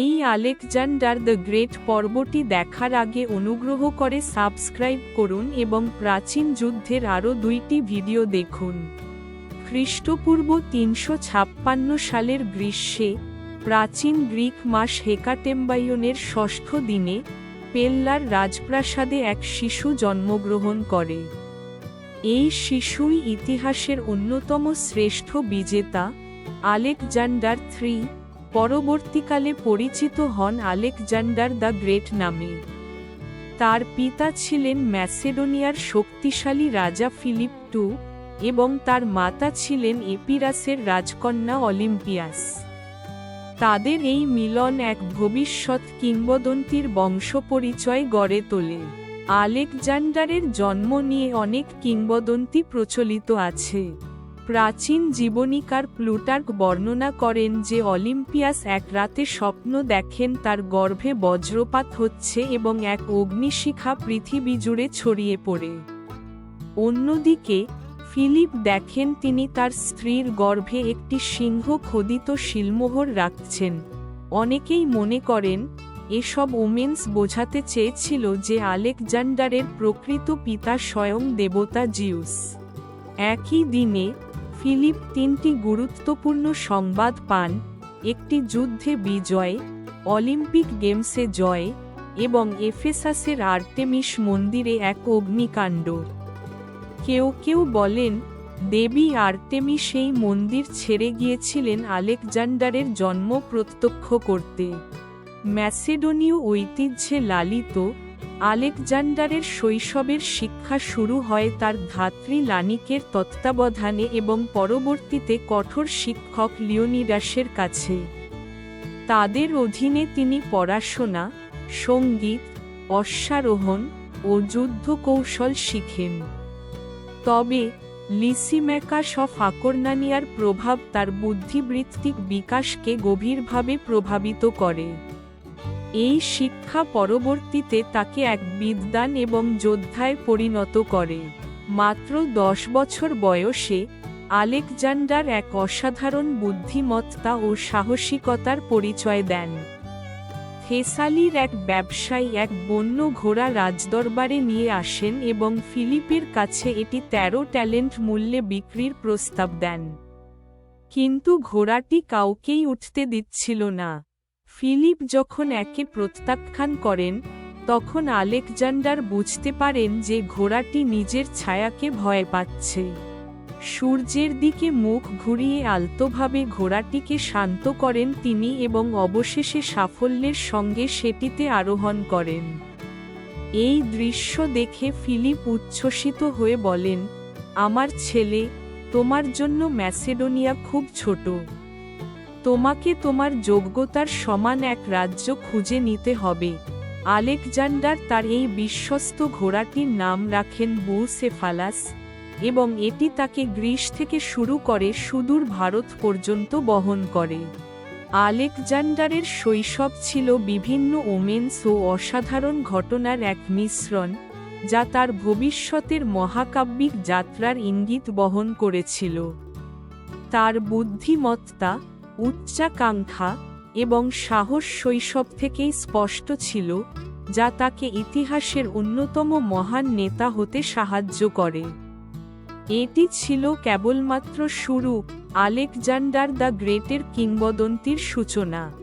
এই Alexander the great পর্বটি দেখার আগে অনুগ্রহ করে সাবস্ক্রাইব করুন এবং প্রাচীন যুদ্ধের আরও দুইটি ভিডিও দেখুন। খ্রিস্টপূর্ব তিনশো ছাপ্পান্ন সালের গ্রীষ্মে, প্রাচীন গ্রিক মাস হেকাটেম্বায়নের ষষ্ঠ দিনে, পেল্লার রাজপ্রাসাদে এক শিশু জন্মগ্রহণ করে। এই শিশুই ইতিহাসের অন্যতম শ্রেষ্ঠ বিজেতা, আলেকজান্ডার থ্রি পরবর্তীকালে পরিচিত হন আলেকজান্ডার দ্য গ্রেট নামে। তার পিতা ছিলেন ম্যাসেডোনিয়ার শক্তিশালী রাজা ফিলিপ টু এবং তার মাতা ছিলেন এপিরাসের রাজকন্যা অলিম্পিয়াস। তাদের এই মিলন এক ভবিষ্যৎ কিংবদন্তির বংশপরিচয় গড়ে তোলে। আলেকজান্ডারের জন্ম নিয়ে অনেক কিংবদন্তি প্রচলিত আছে। প্রাচীন জীবনীকার প্লুটার্ক বর্ণনা করেন যে অলিম্পিয়াস এক রাতে স্বপ্ন দেখেন তার গর্ভে বজ্রপাত হচ্ছে এবং এক অগ্নিশিখা পৃথিবী জুড়ে ছড়িয়ে পড়ে। অন্যদিকে, ফিলিপ দেখেন তিনি তার স্ত্রীর গর্ভে একটি সিংহ খোদিত শিলমোহর রাখছেন। অনেকেই মনে করেন, এসব ওমেন্স বোঝাতে চেয়েছিল যে আলেকজান্ডারের প্রকৃত পিতা স্বয়ং দেবতা জিউস। একই দিনে ফিলিপ তিনটি গুরুত্বপূর্ণ সংবাদ পান, একটি যুদ্ধে বিজয়, অলিম্পিক গেমসে জয় এবং এফেসাসের আর্টেমিস মন্দিরে এক অগ্নিকাণ্ড। কেউ কেউ বলেন, দেবী আর্টেমি সেই মন্দির ছেড়ে গিয়েছিলেন আলেকজান্ডারের জন্ম প্রত্যক্ষ করতে। ম্যাসেডোনীয় ঐতিহ্যে লালিত আলেকজান্ডারের শৈশবের শিক্ষা শুরু হয় তার ধাত্রী লানিকের তত্ত্বাবধানে এবং পরবর্তীতে কঠোর শিক্ষক লিওনিডাসের কাছে। তাদের অধীনে তিনি পড়াশোনা, সংগীত, অশ্বারোহণ ও যুদ্ধ কৌশল শিখেন। তবে লিসিম্যাকাস অফ আকর্নানিয়ার প্রভাব তার বুদ্ধিবৃত্তিক বিকাশকে গভীরভাবে প্রভাবিত করে। এই শিক্ষা পরবর্তীতে তাকে এক বিদ্বান এবং যোদ্ধায় পরিণত করে। মাত্র দশ বছর বয়সে, আলেকজান্ডার এক অসাধারণ বুদ্ধিমত্তা ও সাহসিকতার পরিচয় দেন। থেসালির এক ব্যবসায়ী এক বন্য ঘোড়া রাজদরবারে নিয়ে আসেন এবং ফিলিপের কাছে এটি তেরো ট্যালেন্ট মূল্যে বিক্রির প্রস্তাব দেন। কিন্তু ঘোড়াটি কাউকেই উঠতে দিচ্ছিল না। ফিলিপ যখন একে প্রত্যাখ্যান করেন, তখন আলেকজান্ডার বুঝতে পারেন যে ঘোড়াটি নিজের ছায়াকে ভয় পাচ্ছে। সূর্যের দিকে মুখ ঘুরিয়ে আলতোভাবে ঘোড়াটিকে শান্ত করেন তিনি এবং অবশেষে সাফল্যের সঙ্গে সেটিতে আরোহণ করেন। এই দৃশ্য দেখে ফিলিপ উচ্ছ্বসিত হয়ে বলেন, আমার ছেলে, তোমার জন্য ম্যাসেডোনিয়া খুব ছোট। তোমাকে তোমার যোগ্যতার সমান এক রাজ্য খুঁজে নিতে হবে। আলেকজান্ডার তার এই বিশ্বস্ত ঘোড়াটির নাম রাখেন বুসেফালাস এবং এটি তাকে গ্রীস থেকে শুরু করে সুদূর ভারত পর্যন্ত বহন করে। আলেকজান্ডারের শৈশব ছিল বিভিন্ন ওমেন্স ও অসাধারণ ঘটনার এক মিশ্রণ, যা তার ভবিষ্যতের মহাকাব্যিক যাত্রার ইঙ্গিত বহন করেছিল। তার বুদ্ধিমত্তা উচ্চাকাঙ্ক্ষা এবং সাহস শৈশব থেকেই স্পষ্ট ছিল, যা তাকে ইতিহাসের অন্যতম মহান নেতা হতে সাহায্য করে। এটি ছিল কেবলমাত্র শুরু, আলেকজান্ডার দ্য গ্রেটের কিংবদন্তির সূচনা।